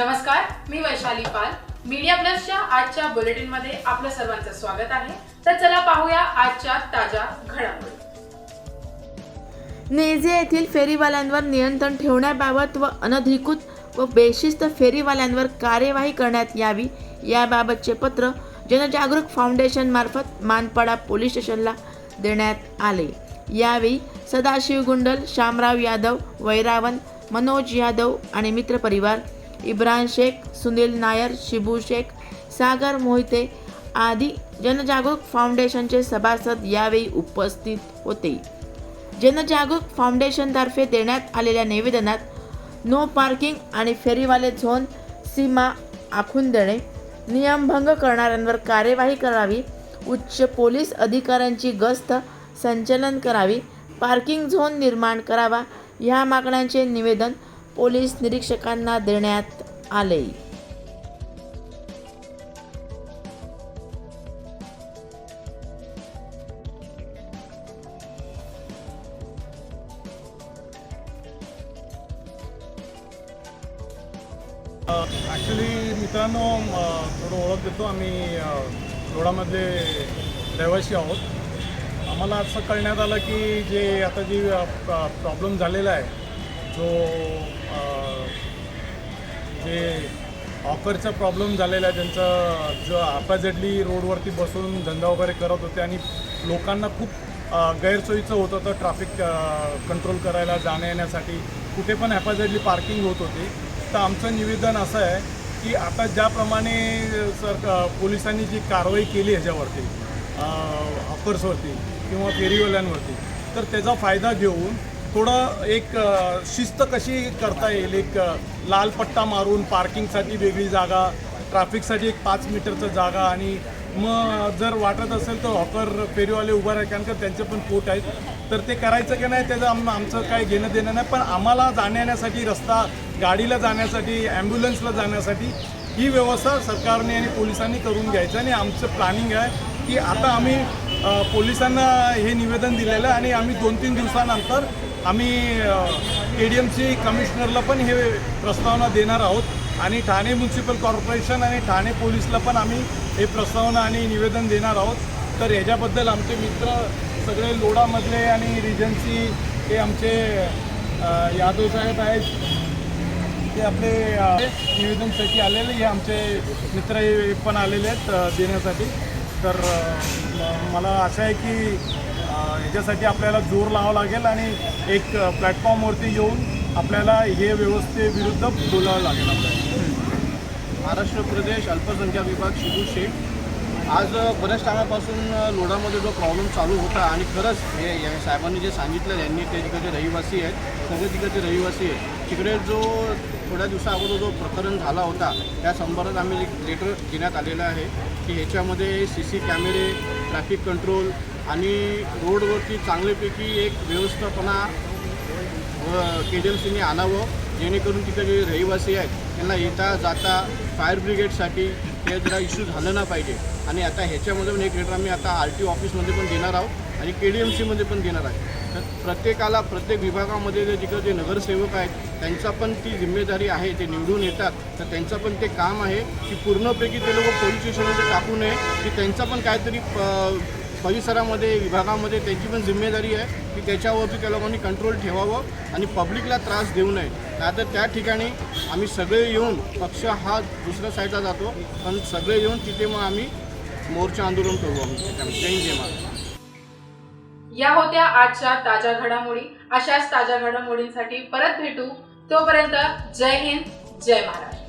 नमस्कार मी वैशाली पाल. मीडिया प्लसच्या आजच्या बुलेटिनमध्ये आपलं सर्वांचं स्वागत आहे. तर चला पाहूया आजच्या ताज्या घडामोडी. नेजे येथील फेरीवाल्यांवर नियंत्रण ठेवण्याबाबत व अनधिकृत व बेशिस्त फेरीवाल्यांवर कार्यवाही करण्यात यावी याबाबतचे पत्र जनजागृत फाउंडेशन मार्फत मानपाडा पोलीस स्टेशनला देण्यात आले. यावेळी सदाशिव गुंडल शामराव यादव वैरावन मनोज यादव आणि मित्रपरिवार इब्राहिम शेख सुनील नायर शिबू शेख सागर मोहिते आदी जनजागरूक फाउंडेशनचे सभासद यावेळी उपस्थित होते. जनजागरूक फाउंडेशनतर्फे देण्यात आलेल्या निवेदनात नो पार्किंग आणि फेरीवाले झोन सीमा आखून देणे नियमभंग करणाऱ्यांवर कार्यवाही करावी उच्च पोलीस अधिकाऱ्यांची गस्त संचलन करावी पार्किंग झोन निर्माण करावा ह्या मागण्यांचे निवेदन पोलीस निरीक्षकांना देण्यात आले. ॲक्च्युली मित्रांनो थोडं ओळख देतो. आम्ही अ, रहिवासी आहोत. आम्हाला असं कळण्यात आलं की जे आता जी प्रॉब्लेम झालेला आहे जो जे हॉकरचा प्रॉब्लेम झालेला आहे त्यांचं जो अपोजिटली रोडवरती बसून धंदा वगैरे करत होते आणि लोकांना खूप गैरसोयीचं होत होतं ट्रॅफिक कंट्रोल करायला जाण्या येण्यासाठी. कुठे पण हॅपाझेटली पार्किंग होत होती. तर आमचं निवेदन असं आहे की आता ज्याप्रमाणे सर पोलिसांनी जी कारवाई केली ह्याच्यावरती हॉकर्सवरती किंवा फेरीवाल्यांवरती तर त्याचा फायदा घेऊन थोडं एक शिस्त कशी करता येईल? एक लाल पट्टा मारून पार्किंगसाठी वेगळी जागा ट्रॅफिकसाठी एक पाच मीटरचं जागा आणि मग जर वाटत असेल तर हॉकर फेरीवाले उभा राहा कारण का त्यांचे पण पोट आहेत. तर ते करायचं की नाही त्याचं आम आमचं काय घेणं देणं नाही. पण आम्हाला जाण्या येण्यासाठी रस्ता गाडीला जाण्यासाठी ॲम्ब्युलन्सला जाण्यासाठी ही व्यवस्था सरकारने आणि पोलिसांनी करून घ्यायचं आणि आमचं प्लॅनिंग आहे की आता आम्ही पोलिसांना हे निवेदन दिलेलं आहे आणि आम्ही दोन तीन दिवसानंतर आम्ही के डी एम सी कमिशनरला पण हे प्रस्तावना देणार आहोत. आणि ठाणे म्युन्सिपल कॉर्पोरेशन आणि ठाणे पोलीसला पण आम्ही हे प्रस्तावना आणि निवेदन देणार आहोत. तर ह्याच्याबद्दल आमचे मित्र सगळे लोडामधले आणि रिजन्सी हे आमचे यादव साहेब आहेत. ते आपले निवेदनसाठी आलेले हे आमचे मित्र हे पण आलेले आहेत देण्यासाठी. तर मला असं आहे की ह्याच्यासाठी आपल्याला जोर लावावा लागेल आणि एक प्लॅटफॉर्मवरती येऊन आपल्याला हे व्यवस्थेविरुद्ध बोलावं लागेल आपल्याला. महाराष्ट्र प्रदेश अल्पसंख्याक विभाग शिबू शेख आज बऱ्याच टाळापासून लोडामध्ये जो प्रॉब्लेम चालू होता आणि खरंच हे या साहेबांनी जे सांगितलं यांनी ते तिकडचे रहिवासी आहेत सगळे तिकडचे रहिवासी आहेत. तिकडे जो थोड्या दिवसा अगोदर जो प्रकरण झाला होता त्या संदर्भात आम्ही एक लेटर देण्यात आलेलं आहे की ह्याच्यामध्ये सी सी कॅमेरे ट्रॅफिक कंट्रोल आणि रोडवरती चांगल्यापैकी एक व्यवस्थापना के डी एम सीने आणावं जेणेकरून तिथं जे रहिवासी आहेत त्यांना येता जाता फायर ब्रिगेडसाठी हे जरा इश्यू झालं ना पाहिजे. आणि आता ह्याच्यामध्ये पण एक लेटर आम्ही आता आर टी ऑफिसमध्ये पण देणार आहोत आणि के डी एम सीमध्ये पण देणार आहे तर प्रत्येकाला प्रत्येक विभागामध्ये जे तिकडे जे नगरसेवक आहेत त्यांचा पण ती जिम्मेदारी आहे ते निवडून येतात. तर त्यांचं पण ते काम आहे की पूर्णपैकी ते लोक पोलीस स्टेशनमध्ये टाकू नये की त्यांचा पण काहीतरी प- परिसरामध्ये विभागामध्ये त्यांची पण जिम्मेदारी आहे की त्याच्यावरती त्या लोकांनी कंट्रोल ठेवावं आणि पब्लिकला त्रास देऊ नये. नाहीतर त्या ठिकाणी आम्ही सगळे येऊन पक्ष हा दुसऱ्या साईडला जातो पण सगळे येऊन तिथे मग आम्ही मोर्चा आंदोलन करू आम्ही. त्याच्यामध्ये जय हिंद, जय या होत्या आजच्या ताज्या घडामोडी. अशाच ताज्या घडामोडींसाठी परत भेटू. तोपर्यंत जय हिंद जय महाराष्ट्र.